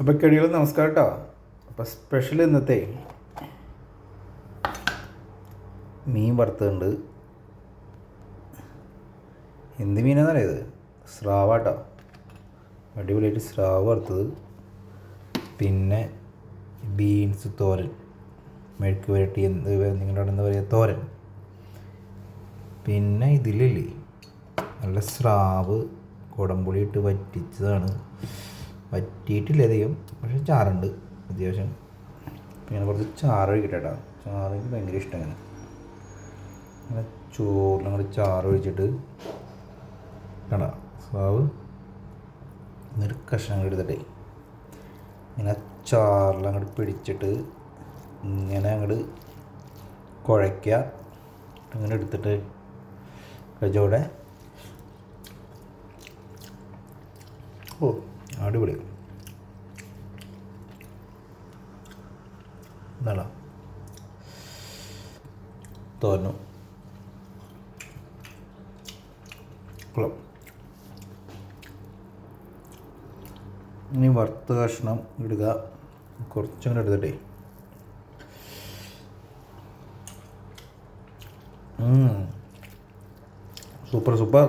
അപ്പോൾ കഴിയുള്ളൂ നമസ്കാരം കേട്ടോ അപ്പോൾ സ്പെഷ്യൽ ഇന്നത്തെ മീൻ വറുത്തുണ്ട് എന്ത് മീനാണെന്ന് അറിയത് സ്രാവ കേട്ടോ അടിപൊളിയായിട്ട് സ്രാവ് വറുത്തത്. പിന്നെ ബീൻസ് തോരൻ. മെഴുക്ക് പുരട്ടി എന്ത് നിങ്ങളുടെ അവിടെ എന്താ പറയുക തോരൻ. പിന്നെ ഇതിലില്ലേ? നല്ല സ്രാവ് കുടംപുളി ഇട്ട് വറ്റിച്ചതാണ്. വറ്റിയിട്ടില്ല അധികം പക്ഷെ ചാറുണ്ട് അത്യാവശ്യം. പിന്നെ കുറച്ച് ചാറ് കേട്ടോ ചാറ് എനിക്ക് ഭയങ്കര ഇഷ്ടം അങ്ങനെ അങ്ങനെ ചോറിൽ കൂടി ചാറ് ഒഴിച്ചിട്ട് കണ്ട സ്രാവ് എന്നൊരു കഷ്ണം എടുത്തിട്ടേ. ഇങ്ങനെ ചാറിൽ അങ്ങോട്ട് പിടിച്ചിട്ട് ഇങ്ങനെ അങ്ങോട്ട് കുഴയ്ക്കുക. അങ്ങനെ എടുത്തിട്ട് കഴിച്ചോടെ. ഓ. അടിപൊളി. എന്താണ് തോന്നു ഇനി വറുത്ത കഷ്ണം ഇടുക. കുറച്ചും കൂടെ എടുത്തിട്ടേ. Super super.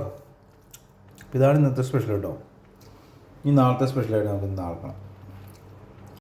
ഇതാണ് ഇന്നത്തെ സ്പെഷ്യൽ കേട്ടോ. ഇനി നാളത്തെ സ്പെഷ്യലായിട്ട് നമുക്ക് നാളെ കാണാം